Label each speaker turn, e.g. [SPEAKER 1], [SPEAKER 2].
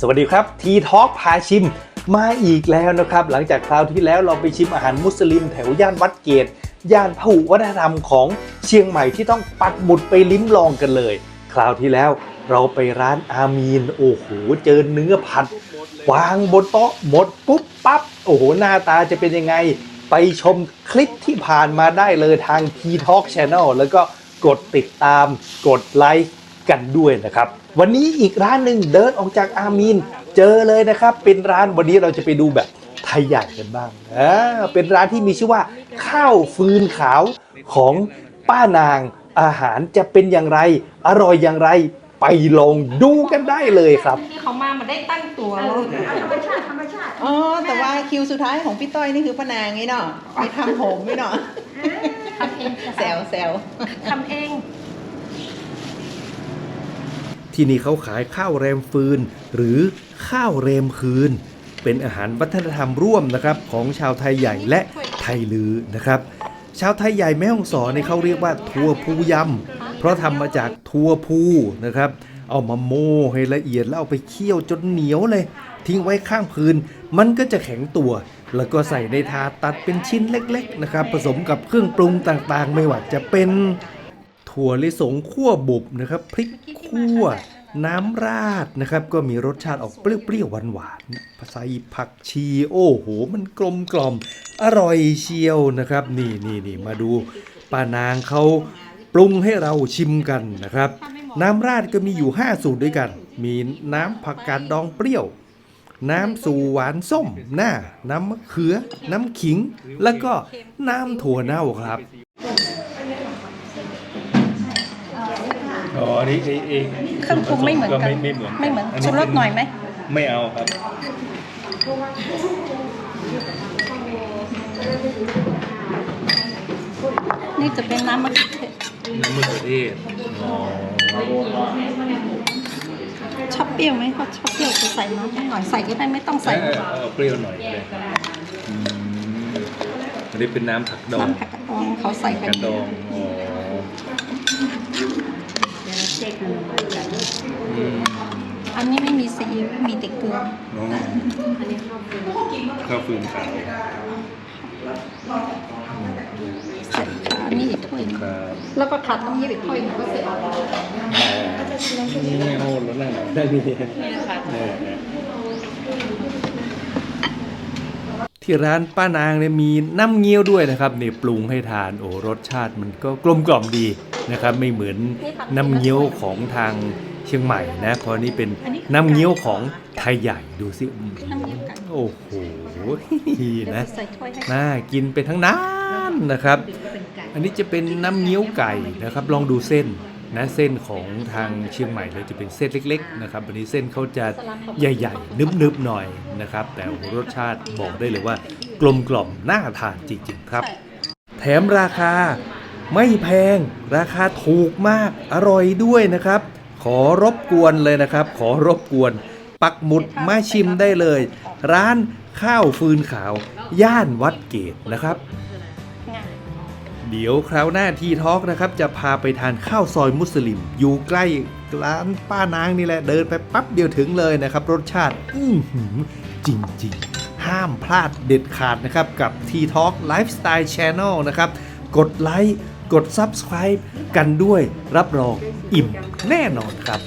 [SPEAKER 1] สวัสดีครับทีท็อ k พาชิมมาอีกแล้วนะครับ หลังจากคราวที่แล้วเราไปชิมอาหารมุสลิมแถวย่านวัดเกตย่านพหุวัฒนธรรมของเชียงใหม่ที่ต้องปักหมุดไปลิ้มลองกันเลย คราวที่แล้วเราไปร้านอามีนโอ้โหเจอเนื้อผัดวางบนโต๊ะหมดปุ๊บปั๊บโอ้โหหน้าตาจะเป็นยังไง ไปชมคลิปที่ผ่านมาได้เลยทาง T Talk Channel แล้วก็กดติดตามกดไลค์ กันด้วยนะครับ วันนี้อีกร้านหนึ่งเดินออกจากอามีนเจอเลยนะครับ เป็นร้านวันนี้เราจะไปดูแบบไทยใหญ่กันบ้างอ่าเป็นร้านที่มีชื่อว่า ข้าวฟืนขาวของป้านางอาหารจะเป็นอย่างไร อร่อยอย่างไรไปลองดูกันได้เลยครับ
[SPEAKER 2] ที่เขามามาได้ตั้งตัวแล้ว
[SPEAKER 3] ธรรมชาติธรรมชาติ
[SPEAKER 4] อ๋อ แต่ว่าคิวสุดท้ายของพี่ต้อยนี่คือป้านางนี่เนาะไปทำผมไม่เนาะ
[SPEAKER 2] ทำเอง
[SPEAKER 4] แซวแซว
[SPEAKER 2] ทำเอง
[SPEAKER 1] ที่นี่เขาขายข้าวแรมฟืน หรือข้าวแรมคืน เป็นอาหารวัฒนธรรมร่วมนะครับของชาวไทยใหญ่และไทยลือนะครับ ชาวไทยใหญ่แม่ฮ่องสอนเนี่ยเขาเรียกว่าทัวพูยำเพราะทำมาจากทัวพูนะครับเอามาโม่ให้ละเอียดแล้วเอาไปเคี่ยวจนเหนียวเลย ทิ้งไว้ข้างพื้น มันก็จะแข็งตัว แล้วก็ใส่ในถาดตัดเป็นชิ้นเล็กๆนะครับ ผสมกับเครื่องปรุงต่างๆ ไม่ว่าจะเป็น ถั่วลิสงคั่วบุบนะครับ พริกคั่ว น้ำราดนะครับ ก็มีรสชาติออกเปรี้ยวๆหวานๆใส่ผักชี โอ้โห มันกลมกล่อมอร่อยเชียวนะครับ นี่นี่นี่มาดูป้านางเขาปรุงให้เราชิมกันนะครับ น้ำราดก็มีอยู่ 5 สูตรด้วยกัน มีน้ำผักกาดดองเปรี้ยว น้ำสูหวานส้มหน้า น้ำมะเขือ น้ำขิง แล้วก็น้ำถั่วเน่าครับ อ๋ออันนี้เอง
[SPEAKER 2] เครื่องปรุงไม่เหมือนกัน
[SPEAKER 1] ไม่ไม่เหมือน
[SPEAKER 2] ไม่เหมือนชูรสหน่อยไหม
[SPEAKER 1] ไม่เอาครับ
[SPEAKER 2] นี่จะเป็นน้ำมะเขือเทศ
[SPEAKER 1] น้ำมะเขือเทศอ๋อ
[SPEAKER 2] ชอบเปรี้ยวไหมเขาชอบเปรี้ยวจะใส่น้ำนิดหน่อยใส่ก็ได้ไม่ต้องใส่
[SPEAKER 1] เออเอาเปรี้ยวหน่อยเลยอืมอันนี้เป็นน้ำผักดอง
[SPEAKER 2] น้ำผักกาดดองเขาใส่กั
[SPEAKER 1] ก
[SPEAKER 2] น
[SPEAKER 1] ระดอง อ๋ออืม
[SPEAKER 2] อันนี้ไม่มีซีอิ๊วมีแต่เกลือ
[SPEAKER 1] อ๋อข้าวฟืนขาว
[SPEAKER 2] เสร็จค่ะอันนี้อีกถ้วยหนึง
[SPEAKER 1] ครับ
[SPEAKER 2] แล้วก็ขัดน้ำเยี่ยมอีกถ้วยหนึงก็เสร็จ
[SPEAKER 1] ไม่เอาแล้วนั่งได้มีที่ร้านป้านางเนี่ยมีน้ำเงี้ยวด้วยนะครับเนี่ยปรุงให้ทานโอ้รสชาติมันก็กลมกล่อมดี นะครับไม่เหมือนน้ำเงี้ยวของทางเชียงใหม่นะเพราะนี่เป็นน้ำเงี้ยวของไทยใหญ่ดูสิอืม
[SPEAKER 2] น้ำเงี้ยวไก่
[SPEAKER 1] โอ้โห
[SPEAKER 2] เดี๋ยว
[SPEAKER 1] นะ
[SPEAKER 2] จะใส่ถ้วยให้
[SPEAKER 1] น่ากินไปทั้งนั้นนะครับ อันนี้จะเป็นน้ำเงี้ยวไก่นะครับ ลองดูเส้นนะเส้นของทางเชียงใหม่เลยจะเป็นเส้นเล็ก ๆ นะครับอันนี้เส้นเขาจะใหญ่ๆนึบๆหน่อยนะครับ แต่โอ้โหรสชาติบอกได้เลยว่ากลมกล่อมน่าทานจริงๆครับ แถมราคา ไม่แพงราคาถูกมากอร่อยด้วยนะครับ ขอรบกวนเลยนะครับ ขอรบกวน ปักหมุดมาชิมได้เลย ร้านข้าวฟืนขาว ย่านวัดเกตนะครับ เดี๋ยวคราวหน้าทีทอกนะครับ จะพาไปทานข้าวซอยมุสลิม อยู่ใกล้ร้านป้านางนี่แหละเดินไปปั๊บเดียวถึงเลยนะครับ รสชาติ อื้อหือจริง ๆ ห้ามพลาดเด็ดขาดนะครับ กับ T Talk Lifestyle Channel นะครับ กดไลค์ กด Subscribe กันด้วยรับรองอิ่มแน่นอนครับ